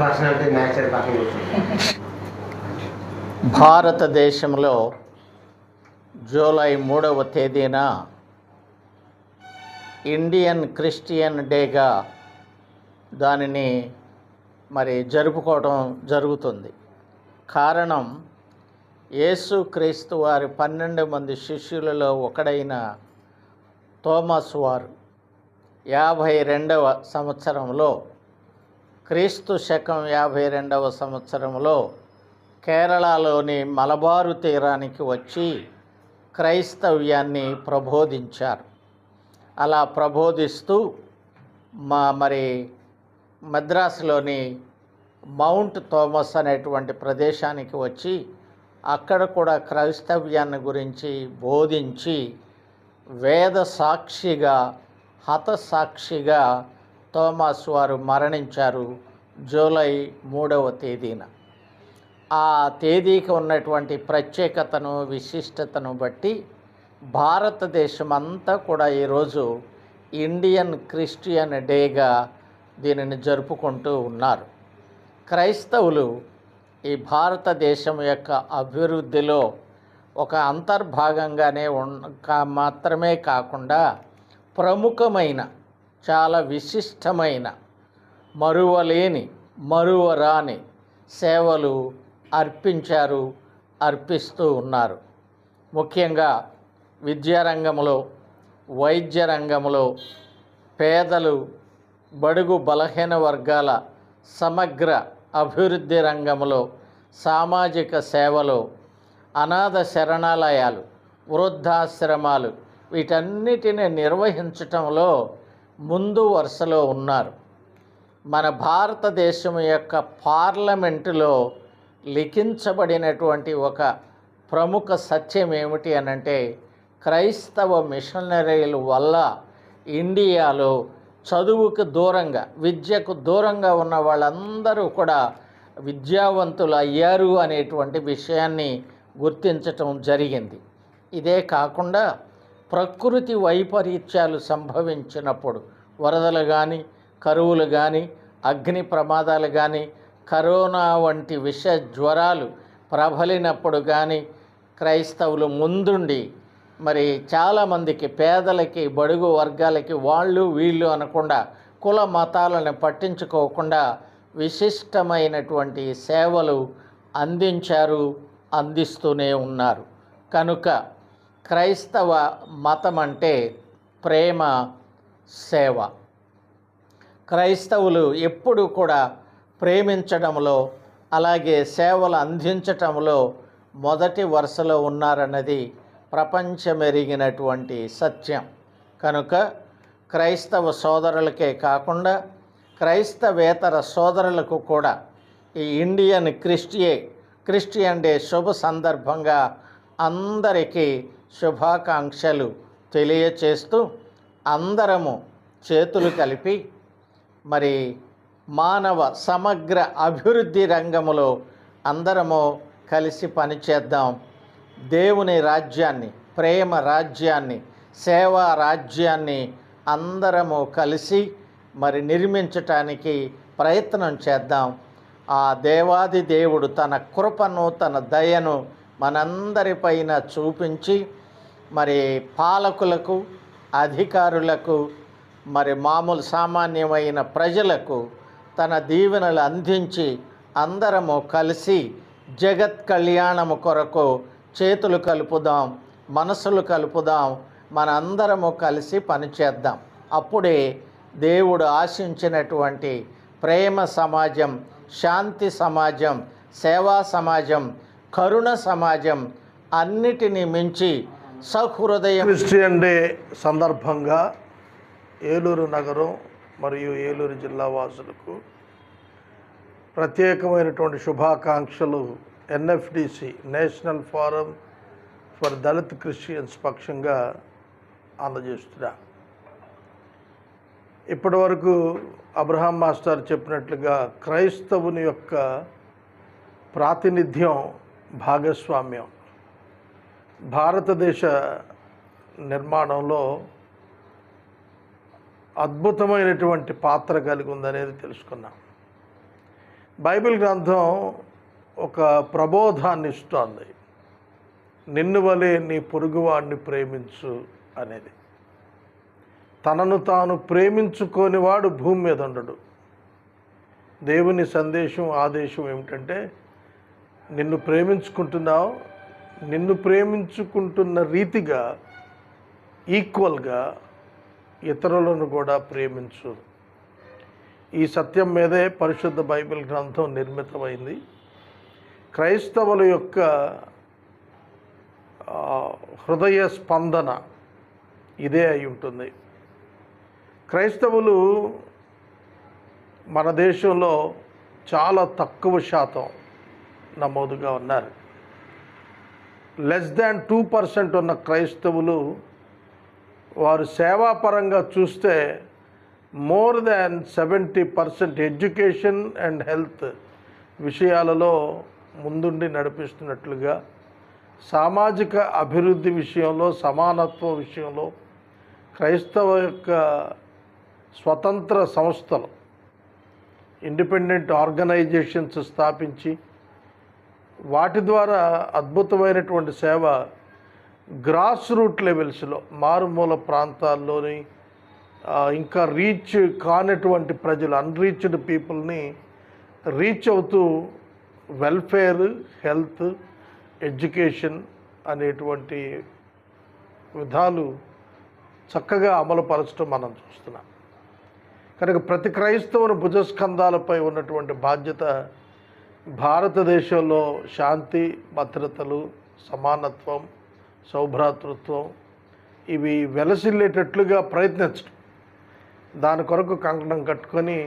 Personality natural భారతదేశంలో July మూడవ తేదీన ఇండియన్ క్రిస్టియన్ డేగా దానిని మరి జరుపుకోవడం జరుగుతుంది. కారణం యేసు క్రీస్తు వారి పన్నెండు మంది శిష్యులలో ఒకడైన థోమస్ వారు. యాభై రెండవ సంవత్సరంలో క్రీస్తు శకం యాభై రెండవ సంవత్సరంలో కేరళలోని మలబారు తీరానికి వచ్చి క్రైస్తవ్యాన్ని ప్రబోధించారు. అలా ప్రబోధిస్తూ మా మరి మద్రాసులోని మౌంట్ థోమస్ అనేటువంటి ప్రదేశానికి వచ్చి అక్కడ కూడా క్రైస్తవ్యాన్ని గురించి బోధించి వేద సాక్షిగా హతసాక్షిగా థోమాస్ వారు మరణించారు జూలై మూడవ తేదీన. ఆ తేదీకి ఉన్నటువంటి ప్రత్యేకతను విశిష్టతను బట్టి భారతదేశం అంతా కూడా ఈరోజు ఇండియన్ క్రిస్టియన్ డేగా దీనిని జరుపుకుంటూ ఉన్నారు. క్రైస్తవులు ఈ భారతదేశం యొక్క అభివృద్ధిలో ఒక అంతర్భాగంగానే ఉన్ కా- మాత్రమే కాకుండా ప్రముఖమైన చాలా విశిష్టమైన మరువలేని మరువరాని సేవలు అర్పించారు అర్పిస్తూ ఉన్నారు. ముఖ్యంగా విద్యారంగంలో వైద్య రంగంలో పేదలు బడుగు బలహీన వర్గాల సమగ్ర అభివృద్ధి రంగంలో సామాజిక సేవలో అనాథ శరణాలయాలు వృద్ధాశ్రమాలు వీటన్నిటిని నిర్వహించటంలో ముందు వరుసలో ఉన్నారు. మన భారతదేశం యొక్క పార్లమెంటులో లిఖించబడినటువంటి ఒక ప్రముఖ సత్యం ఏమిటి అనంటే క్రైస్తవ మిషనరీల వల్ల ఇండియాలో చదువుకు దూరంగా విద్యకు దూరంగా ఉన్న వాళ్ళందరూ కూడా విద్యావంతులు అయ్యారు అనేటువంటి విషయాన్ని గుర్తించటం జరిగింది. ఇదే కాకుండా ప్రకృతి వైపరీత్యాలు సంభవించినప్పుడు వరదలు కానీ కరువులు కానీ అగ్ని ప్రమాదాలు కానీ కరోనా వంటి విష జ్వరాలు ప్రబలినప్పుడు కానీ క్రైస్తవులు ముందుండి మరి చాలామందికి పేదలకి బడుగు వర్గాలకి వాళ్ళు వీళ్ళు అనకుండా కుల మతాలను పట్టించుకోకుండా విశిష్టమైనటువంటి సేవలు అందించారు అందిస్తూనే ఉన్నారు. కనుక క్రైస్తవ మతం అంటే ప్రేమ సేవ. క్రైస్తవులు ఎప్పుడు కూడా ప్రేమించడంలో అలాగే సేవలు అందించటంలో మొదటి వరుసలో ఉన్నారన్నది ప్రపంచమెరిగినటువంటి సత్యం. కనుక క్రైస్తవ సోదరులకే కాకుండా క్రైస్తవేతర సోదరులకు కూడా ఈ ఇండియన్ క్రిస్టియే క్రిస్టియన్ డే శుభ సందర్భంగా అందరికీ శుభాకాంక్షలు తెలియచేస్తూ అందరము చేతులు కలిపి మరి మానవ సమగ్ర అభివృద్ధి రంగములో అందరము కలిసి పనిచేద్దాం. దేవుని రాజ్యాన్ని ప్రేమ రాజ్యాన్ని సేవా రాజ్యాన్ని అందరము కలిసి మరి నిర్మించటానికి ప్రయత్నం చేద్దాం. ఆ దేవాది దేవుడు తన కృపను తన దయను మనందరిపైన చూపించి మరి పాలకులకు అధికారులకు మరి మామూలు సామాన్యమైన ప్రజలకు తన దీవెనలు అందించి అందరము కలిసి జగత్ కళ్యాణము కొరకు చేతులు కలుపుదాం మనసులు కలుపుదాం మనందరము కలిసి పనిచేద్దాం. అప్పుడే దేవుడు ఆశించినటువంటి ప్రేమ సమాజం శాంతి సమాజం సేవా సమాజం కరుణ సమాజం అన్నిటినీ మించి సహృదయ. క్రిస్టియన్ డే సందర్భంగా ఏలూరు నగరం మరియు ఏలూరు జిల్లా వాసులకు ప్రత్యేకమైనటువంటి శుభాకాంక్షలు. NFDC national forum for Dalit Christians పక్షంగా అందజేస్తున్నా. ఇప్పటివరకు అబ్రహాం మాస్టర్ చెప్పినట్లుగా క్రైస్తవుని యొక్క ప్రాతినిధ్యం భాగస్వామ్యం. భారతదేశ నిర్మాణంలో అద్భుతమైనటువంటి పాత్ర కలిగి ఉందనేది తెలుసుకున్నాం. బైబిల్ గ్రంథం ఒక ప్రబోధాన్ని ఇస్తోంది. నిన్ను వలె నీ పొరుగువాడిని ప్రేమించు అనేది. తనను తాను ప్రేమించుకోనివాడు భూమి మీద ఉండడు. దేవుని సందేశం ఆదేశం ఏమిటంటే నిన్ను ప్రేమించుకుంటున్నావు నిన్ను ప్రేమించుకుంటున్న రీతిగా ఈక్వల్గా ఇతరులను కూడా ప్రేమించు. ఈ సత్యం మీదే పరిశుద్ధ బైబిల్ గ్రంథం నిర్మితమైంది. క్రైస్తవుల యొక్క హృదయ స్పందన ఇదే అయి ఉంటుంది. క్రైస్తవులు మన దేశంలో చాలా తక్కువ శాతం నమోదుగా ఉన్నారు. లెస్ దాన్ టూ పర్సెంట్ ఉన్న క్రైస్తవులు వారు సేవాపరంగా చూస్తే more than seventy percent education and health విషయాలలో ముందుండి నడిపిస్తున్నట్లుగా సామాజిక అభివృద్ధి విషయంలో సమానత్వం విషయంలో క్రైస్తవ యొక్క స్వతంత్ర సంస్థలు ఇండిపెండెంట్ ఆర్గనైజేషన్స్ స్థాపించి వాటి ద్వారా అద్భుతమైనటువంటి సేవ గ్రాస్ రూట్ లెవెల్స్లో మారుమూల ప్రాంతాల్లోని ఇంకా రీచ్ కానటువంటి ప్రజలు అన్రీచ్డ్ పీపుల్ని రీచ్ అవుతూ వెల్ఫేర్ హెల్త్ ఎడ్యుకేషన్ అనేటువంటి విధాలు చక్కగా అమలుపరచడం మనం చూస్తున్నాం. కనుక ప్రతి క్రైస్తవుని భుజస్కంధాలపై ఉన్నటువంటి బాధ్యత భారతదేశంలో శాంతి భద్రతలు సమానత్వం సౌభ్రాతృత్వం ఇవి వెలసిల్లేటట్లుగా ప్రయత్నించడం దాని కొరకు కంకణం కట్టుకొని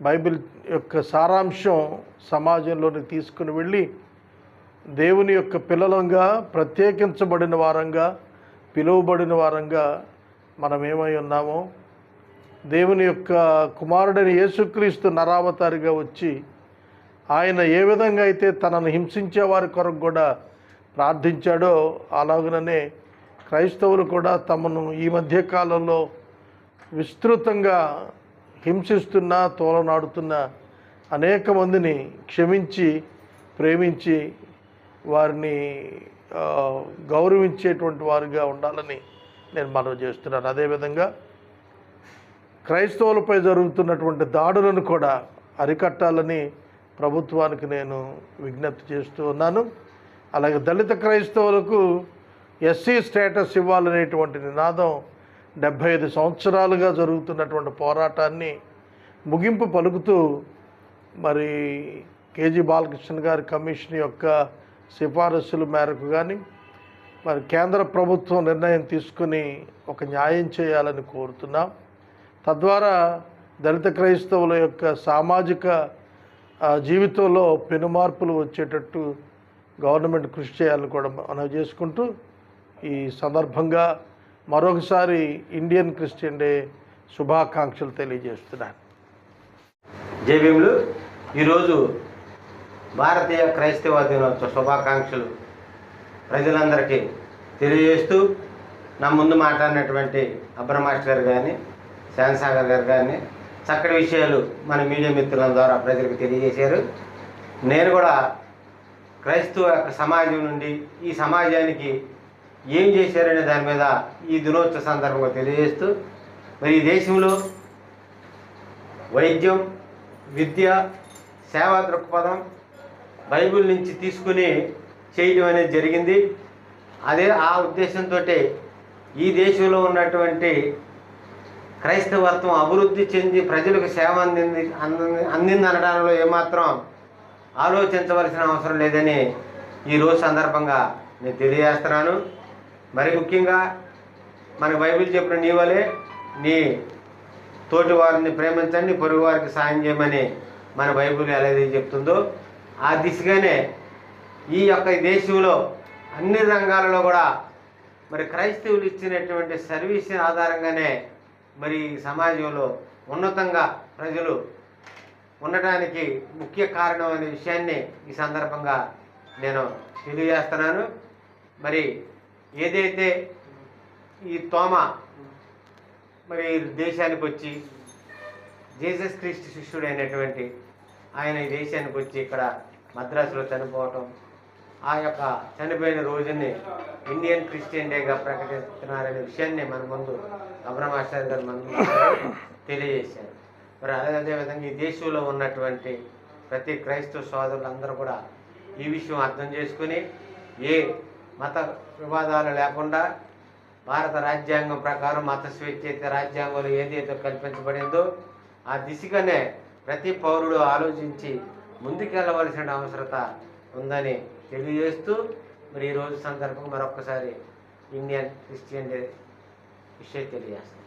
బైబిల్ యొక్క సారాంశం సమాజంలోకి తీసుకుని వెళ్ళి దేవుని యొక్క పిల్లలంగా ప్రత్యేకించబడిన వారంగా పిలువబడిన వారంగా మనం ఏమై ఉన్నామో దేవుని యొక్క కుమారుడైన యేసుక్రీస్తు నరావతారిగా వచ్చి ఆయన ఏ విధంగా అయితే తనను హింసించే వారి కొరకు కూడా ప్రార్థించాడో అలాగనే క్రైస్తవులు కూడా తమను ఈ మధ్య కాలంలో విస్తృతంగా హింసిస్తున్న తోలనాడుతున్న అనేక మందిని క్షమించి ప్రేమించి వారిని గౌరవించేటువంటి వారిగా ఉండాలని నేను మనవి చేస్తున్నాను. అదేవిధంగా క్రైస్తవులపై జరుగుతున్నటువంటి దాడులను కూడా అరికట్టాలని ప్రభుత్వానికి నేను విజ్ఞప్తి చేస్తూ ఉన్నాను. అలాగే దళిత క్రైస్తవులకు ఎస్సీ స్టేటస్ ఇవ్వాలనేటువంటి నినాదం డెబ్భై ఐదు సంవత్సరాలుగా జరుగుతున్నటువంటి పోరాటాన్ని ముగింపు పలుకుతూ మరి కేజీ బాలకృష్ణ గారి కమిషన్ యొక్క సిఫారసుల మేరకు కానీ మరి కేంద్ర ప్రభుత్వం నిర్ణయం తీసుకుని ఒక న్యాయం చేయాలని కోరుతున్నాం. తద్వారా దళిత క్రైస్తవుల యొక్క సామాజిక జీవితంలో పెనుమార్పులు వచ్చేటట్టు గవర్నమెంట్ కృషి చేయాలని కూడా మనం చేసుకుంటూ ఈ సందర్భంగా మరొకసారి ఇండియన్ క్రిస్టియన్ డే శుభాకాంక్షలు తెలియజేస్తున్నాను. జై భీములు. ఈరోజు భారతీయ క్రైస్తవ దినోత్సవ శుభాకాంక్షలు ప్రజలందరికీ తెలియజేస్తూ నా ముందు మాట్లాడినటువంటి అబ్రహ్మాస్టర్ గారు కానీ శాంసాగర్ గారు కానీ చక్కటి విషయాలు మన మీడియా మిత్రుల ద్వారా ప్రజలకు తెలియజేశారు. నేను కూడా క్రైస్తవ యొక్క సమాజం నుండి ఈ సమాజానికి ఏం చేశారనే దాని మీద ఈ దినోత్సవ సందర్భంగా తెలియజేస్తూ మరి ఈ దేశంలో వైద్యం విద్య సేవా దృక్పథం బైబిల్ నుంచి తీసుకుని చేయడం అనేది జరిగింది. అదే ఆ ఉద్దేశంతో ఈ దేశంలో ఉన్నటువంటి క్రైస్తవత్వం అభివృద్ధి చెంది ప్రజలకు సేవ అందింది అంది- అందింది అనడంలో ఏమాత్రం ఆలోచించవలసిన అవసరం లేదని ఈ రోజు సందర్భంగా నేను తెలియజేస్తున్నాను. మరి ముఖ్యంగా మన బైబిల్ చెప్పిన నీ వలే నీ తోటి వారిని ప్రేమించండి పొరుగు వారికి సాయం చేయమని మన బైబిల్ ఎలా అయితే చెప్తుందో ఆ దిశగానే ఈ యొక్క దేశంలో అన్ని రంగాలలో కూడా మరి క్రైస్తవులు ఇచ్చినటువంటి సర్వీస్ ఆధారంగానే మరి ఈ సమాజంలో ఉన్నతంగా ప్రజలు ఉండటానికి ముఖ్య కారణం అనే విషయాన్ని ఈ సందర్భంగా నేను తెలియజేస్తున్నాను. మరి ఏదైతే ఈ తోమ మరి దేశానికి వచ్చి జీసస్ క్రీస్తు శిష్యుడైనటువంటి ఆయన ఈ దేశానికి వచ్చి ఇక్కడ మద్రాసులో చనిపోవటం ఆ యొక్క చనిపోయిన రోజుని ఇండియన్ క్రిస్టియన్ డేగా ప్రకటిస్తున్నారనే విషయాన్ని మన ముందు అబ్రహ్మాచార్య గారు మన తెలియజేశారు. మరి అదే అదేవిధంగా ఈ దేశంలో ఉన్నటువంటి ప్రతి క్రైస్తవ సోదరులందరూ కూడా ఈ విషయం అర్థం చేసుకుని ఏ మత వివాదాలు లేకుండా భారత రాజ్యాంగం ప్రకారం మత స్వేచ్ఛ అయితే రాజ్యాంగంలో ఏదైతే కల్పించబడిందో ఆ దిశగానే ప్రతి పౌరుడు ఆలోచించి ముందుకెళ్ళవలసిన అవసరత ఉందని తెలియజేస్తూ మరి ఈ రోజు సందర్భంగా మరొకసారి ఇండియన్ క్రిస్టియన్ డే విషయం తెలియజేస్తాను.